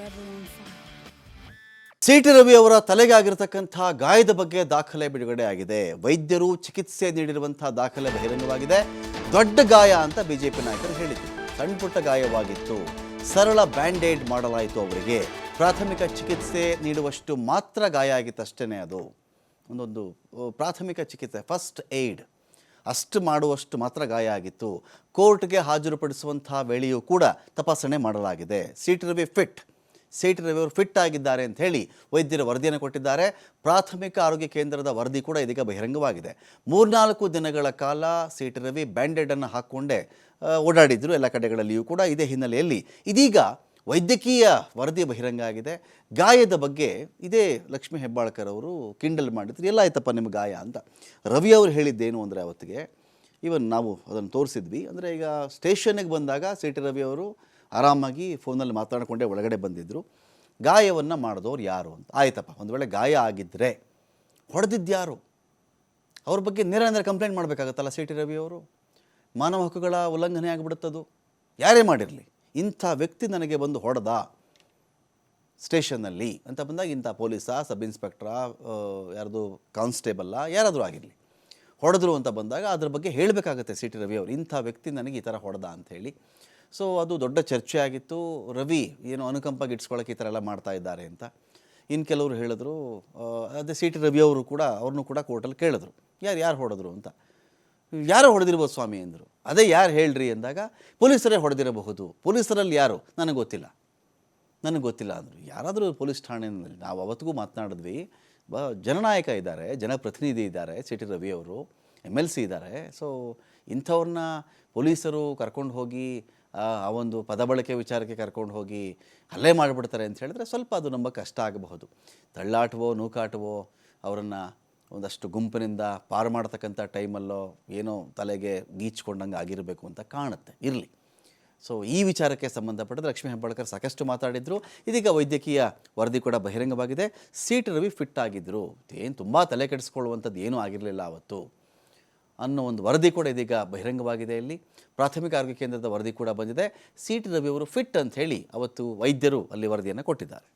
forever T Ravi ಅವರ ತಲೆಗೆ ಆಗಿರತಕ್ಕಂಥ ಗಾಯದ ಬಗ್ಗೆ ದಾಖಲೆ ಬಿಡುಗಡೆ ಆಗಿದೆ. ವೈದ್ಯರು ಚಿಕಿತ್ಸೆ ನೀಡಿರುವಂತಹ ದಾಖಲೆ ಬಹಿರಂಗವಾಗಿದೆ. ದೊಡ್ಡ ಗಾಯ ಅಂತ ಬಿಜೆಪಿ ನಾಯಕರು ಹೇಳಿದರು. ಸಣ್ಣ ಪುಟ್ಟ ಗಾಯವಾಗಿತ್ತು. ಸರಳ ಬ್ಯಾಂಡೇಡ್ ಮಾಡಲಾಯಿತು ಅವರಿಗೆ. ಪ್ರಾಥಮಿಕ ಚಿಕಿತ್ಸೆ ನೀಡುವಷ್ಟು ಮಾತ್ರ ಗಾಯ ಆಗಿತ್ತಷ್ಟೇ ಅದು. ಒಂದೊಂದು ಪ್ರಾಥಮಿಕ ಚಿಕಿತ್ಸೆ ಫಸ್ಟ್ ಏಡ್ ಅಷ್ಟು ಮಾಡುವಷ್ಟು ಮಾತ್ರ ಗಾಯ ಆಗಿತ್ತು. ಕೋರ್ಟ್ಗೆ ಹಾಜರುಪಡಿಸುವಂತಹ ವೇಳೆಯೂ ಕೂಡ ತಪಾಸಣೆ ಮಾಡಲಾಗಿದೆ. C T Ravi fit. CT Ravi ಅವರು ಫಿಟ್ ಆಗಿದ್ದಾರೆ ಅಂತ ಹೇಳಿ ವೈದ್ಯರು ವರದಿಯನ್ನು ಕೊಟ್ಟಿದ್ದಾರೆ. ಪ್ರಾಥಮಿಕ ಆರೋಗ್ಯ ಕೇಂದ್ರದ ವರದಿ ಕೂಡ ಇದೀಗ ಬಹಿರಂಗವಾಗಿದೆ. ಮೂರ್ನಾಲ್ಕು ದಿನಗಳ ಕಾಲ ಸಿಟಿ ರವಿ ಬ್ಯಾಂಡೆಡನ್ನು ಹಾಕ್ಕೊಂಡೇ ಓಡಾಡಿದ್ರು. ಎಲ್ಲ ಕಡೆಗಳಲ್ಲಿಯೂ ಕೂಡ ಇದೇ ಹಿನ್ನೆಲೆಯಲ್ಲಿ ಇದೀಗ ವೈದ್ಯಕೀಯ ವರದಿ ಬಹಿರಂಗ ಆಗಿದೆ. ಗಾಯದ ಬಗ್ಗೆ ಇದೇ ಲಕ್ಷ್ಮೀ ಹೆಬ್ಬಾಳ್ಕರ್ ಅವರು ಕಿಂಡಲ್ ಮಾಡಿದ್ರು. ಎಲ್ಲ ಆಯ್ತಪ್ಪ ನಿಮ್ಮ ಗಾಯ? ಅಂತ. ರವಿ ಅವರು ಹೇಳಿದ್ದೇನು ಅಂದರೆ ಅವತ್ತಿಗೆ, ಇವನ್ ನಾವು ಅದನ್ನು ತೋರಿಸಿದ್ವಿ. ಅಂದರೆ ಈಗ ಸ್ಟೇಷನ್ಗೆ ಬಂದಾಗ ಸಿ ಟಿ ರವಿ ಅವರು ಆರಾಮಾಗಿ ಫೋನಲ್ಲಿ ಮಾತಾಡಿಕೊಂಡೇ ಒಳಗಡೆ ಬಂದಿದ್ದರು ಗಾಯವನ್ನು ಮಾಡಿದವ್ರು ಯಾರು ಅಂತ. ಆಯ್ತಪ್ಪ, ಒಂದು ವೇಳೆ ಗಾಯ ಆಗಿದ್ದರೆ ಹೊಡೆದಿದ್ಯಾರು ಅವ್ರ ಬಗ್ಗೆ ನೇರ ಅಂದರೆ ಕಂಪ್ಲೇಂಟ್ ಮಾಡಬೇಕಾಗತ್ತಲ್ಲ ಸಿ ಟಿ ರವಿ ಅವರು? ಮಾನವ ಹಕ್ಕುಗಳ ಉಲ್ಲಂಘನೆ ಆಗಿಬಿಡುತ್ತದು. ಯಾರೇ ಮಾಡಿರಲಿ, ಇಂಥ ವ್ಯಕ್ತಿ ನನಗೆ ಬಂದು ಹೊಡೆದ ಸ್ಟೇಷನ್ನಲ್ಲಿ ಅಂತ ಬಂದಾಗ ಇಂಥ ಪೊಲೀಸಾ, ಸಬ್ ಇನ್ಸ್ಪೆಕ್ಟ್ರಾ ಯಾರ್ದು ಕಾನ್ಸ್ಟೇಬಲ್ಲ ಯಾರಾದರೂ ಆಗಿರಲಿ. ಹೊಡೆದ್ರು ಅಂತ ಬಂದಾಗ ಅದ್ರ ಬಗ್ಗೆ ಹೇಳಬೇಕಾಗತ್ತೆ ಸಿ ಟಿ ರವಿ ಅವರು. ಇಂಥ ವ್ಯಕ್ತಿ ನನಗೆ ಈ ಥರ ಹೊಡೆದ ಅಂಥೇಳಿ ಸೊ ಅದು ದೊಡ್ಡ ಚರ್ಚೆ ಆಗಿತ್ತು. ರವಿ ಏನು ಅನುಕಂಪ ಗಿಟ್ಸ್ಕೊಳ್ಳೋಕೆ ಈ ಥರ ಎಲ್ಲ ಮಾಡ್ತಾ ಇದ್ದಾರೆ ಅಂತ. ಇನ್ನು ಕೆಲವರು ಹೇಳಿದ್ರು ಅದೇ ಸಿ ಟಿ ರವಿ ಅವರು ಕೂಡ, ಅವ್ರನ್ನೂ ಕೂಡ ಕೋರ್ಟಲ್ಲಿ ಕೇಳಿದ್ರು. ಯಾರು ಯಾರು ಹೊಡೆದ್ರು ಅಂತ. ಯಾರು ಹೊಡೆದಿರ್ಬೋದು ಸ್ವಾಮಿ ಅಂದರು ಅದೇ ಯಾರು ಹೇಳ್ರಿ ಅಂದಾಗ ಪೊಲೀಸರೇ ಹೊಡೆದಿರಬಹುದು. ಪೊಲೀಸರಲ್ಲಿ ಯಾರು? ನನಗೆ ಗೊತ್ತಿಲ್ಲ. ನನಗೆ ಗೊತ್ತಿಲ್ಲ ಅಂದರು. ಯಾರಾದರೂ ಪೊಲೀಸ್ ಠಾಣೆಯಲ್ಲಿ ನಾವು ಅವತ್ತಿಗೂ ಮಾತನಾಡಿದ್ವಿ. ಬ, ಜನನಾಯಕ ಇದ್ದಾರೆ, ಜನಪ್ರತಿನಿಧಿ ಇದ್ದಾರೆ ಸಿ ಟಿ ರವಿ ಅವರು ಎಂ ಎಲ್ ಸಿ ಇದ್ದಾರೆ. ಸೊ ಇಂಥವ್ರನ್ನ ಪೊಲೀಸರು ಕರ್ಕೊಂಡು ಹೋಗಿ ಆ ಒಂದು ಪದ ಬಳಕೆ ವಿಚಾರಕ್ಕೆ ಕರ್ಕೊಂಡು ಹೋಗಿ ಹಲ್ಲೆ ಮಾಡಿಬಿಡ್ತಾರೆ ಅಂತ ಹೇಳಿದ್ರೆ ಸ್ವಲ್ಪ ಅದು ನಮ್ಮ ಕಷ್ಟ ಆಗಬಹುದು. ತಳ್ಳಾಟವೋ, ನೂಕಾಟವೋ, ಅವರನ್ನು ಒಂದಷ್ಟು ಗುಂಪಿನಿಂದ ಪಾರು ಮಾಡತಕ್ಕಂಥ ಟೈಮಲ್ಲೋ ಏನೋ ತಲೆಗೆ ಗೀಚ್ಕೊಂಡಂಗೆ ಆಗಿರಬೇಕು ಅಂತ ಕಾಣುತ್ತೆ, ಇರಲಿ. ಸೊ ಈ ವಿಚಾರಕ್ಕೆ ಸಂಬಂಧಪಟ್ಟರೆ ಲಕ್ಷ್ಮೀ ಹೆಬ್ಬಾಳ್ಕರ್ ಸಾಕಷ್ಟು ಮಾತಾಡಿದ್ರು. ಇದೀಗ ವೈದ್ಯಕೀಯ ವರದಿ ಕೂಡ ಬಹಿರಂಗವಾಗಿದೆ. ಸೀಟ್ ರವಿ ಫಿಟ್ ಆಗಿದ್ದರು ಏನು ತುಂಬ ತಲೆ ಕೆಡಿಸ್ಕೊಳ್ಳುವಂಥದ್ದು ಏನೂ ಆಗಿರಲಿಲ್ಲ ಅವತ್ತು. ಅನ್ನೋ ಒಂದು ವರದಿ ಕೂಡ ಇದೀಗ ಬಹಿರಂಗವಾಗಿದೆ ಇಲ್ಲಿ. ಪ್ರಾಥಮಿಕ ಆರೋಗ್ಯ ಕೇಂದ್ರದ ವರದಿ ಕೂಡ ಬಂದಿದೆ. ಸಿ ಟಿ ರವಿಯವರು ಫಿಟ್ ಅಂತ ಹೇಳಿ ಅವತ್ತು ವೈದ್ಯರು ಅಲ್ಲಿ ವರದಿಯನ್ನು ಕೊಟ್ಟಿದ್ದಾರೆ.